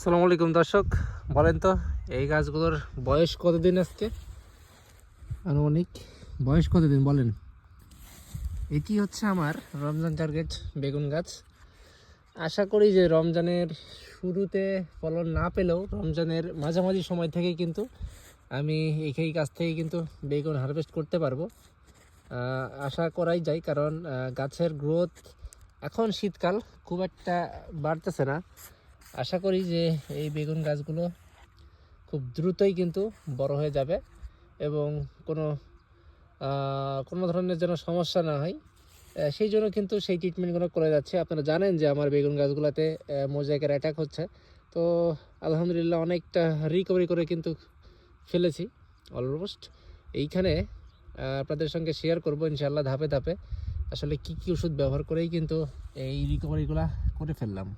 সালামু আলাইকুম দর্শক বলেন তো এই গাছগুলোর বয়স কতদিন আজকে? আনুমানিক। বয়স কতদিন বলেন? এটি হচ্ছে আমার রমজান টার্গেট বেগুন গাছ? আশা করি যে রমজানের শুরুতে ফলন না পেলেও রমজানের মাঝামাঝি সময় থেকে কিন্তু আমি এই গাছ থেকে কিন্তু বেগুন হারভেস্ট করতে পারব। আশা করাই যায় কারণ গাছের গ্রোথ এখন শীতকাল খুব একটা বাড়তেছে না। আশা করি যে এই বেগুন গাছগুলো খুব দ্রুতই কিন্তু বড় হয়ে যাবে এবং কোনো কোনো ধরনের যেন সমস্যা না হয়। সেই জন্য কিন্তু সেই ট্রিটমেন্টগুলো করে যাচ্ছে। আপনারা জানেন যে আমার বেগুন গাছগুলোতে মোজাইকের অ্যাটাক হচ্ছে। তো আলহামদুলিল্লাহ অনেকটা রিকভারি করে কিন্তু ফেলেছি অলমোস্ট এইখানে আপনাদের সঙ্গে শেয়ার করব ইনশাল্লাহ ধাপে ধাপে। আসলে কি কি ওষুধ ব্যবহার করেই কিন্তু এই রিকভারিগুলো করে ফেললাম।